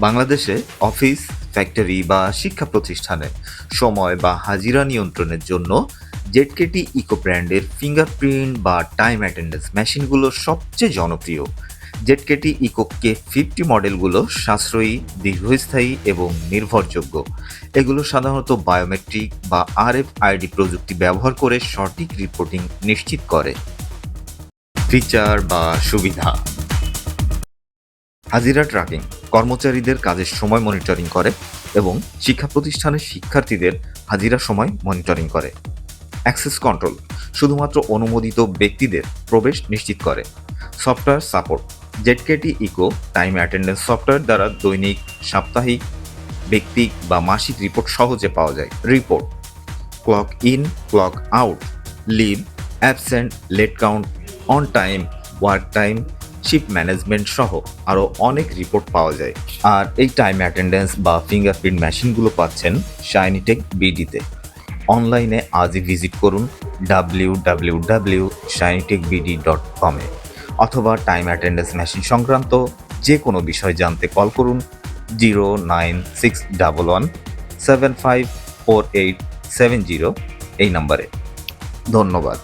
বাংলাদেশে office, factory বা শিক্ষা প্রতিষ্ঠানে সময় বা হাজিরা নিয়ন্ত্রণের জন্য জেডকেটি ইকো ব্র্যান্ডের ফিঙ্গারপ্রিন্ট বা টাইম অ্যাটেন্ডেন্স মেশিনগুলো সবচেয়ে জনপ্রিয়। জেডকেটি ইকো কে ফিফটি মডেলগুলো সাশ্রয়ী, দীর্ঘস্থায়ী এবং নির্ভরযোগ্য। এগুলো সাধারণত বায়োমেট্রিক বা আরএফ আইডি প্রযুক্তি ব্যবহার করে সঠিক রিপোর্টিং নিশ্চিত করে। ফিচার বা সুবিধা। হাজিরা ট্র্যাকিং কর্মচারীদের কাজের সময় মনিটরিং করে এবং শিক্ষা প্রতিষ্ঠানের শিক্ষার্থীদের হাজিরা সময় মনিটরিং করে। অ্যাক্সেস কন্ট্রোল শুধুমাত্র অনুমোদিত ব্যক্তিদের প্রবেশ নিশ্চিত করে। Software support ZKTeco time attendance software দ্বারা দৈনিক, সাপ্তাহিক, ব্যক্তিক বা মাসিক রিপোর্ট সহজে পাওয়া যায়। Report clock in, clock out, leave, absent, late count, on time, work time ship management সহ আরও অনেক রিপোর্ট পাওয়া যায়। আর এই টাইম অ্যাটেন্ডেন্স বা ফিঙ্গারপ্রিন্ট মেশিনগুলো পাচ্ছেন শাইনিটেক বিডিতে অনলাইনে আজই ভিজিট করুন W W W Shinytech BD dot কমে অথবা টাইম অ্যাটেন্ডেন্স মেশিন সংক্রান্ত যে কোনো বিষয় জানতে কল করুন zero nine six double one seven five four eight seven zero এই নাম্বারে ধন্যবাদ।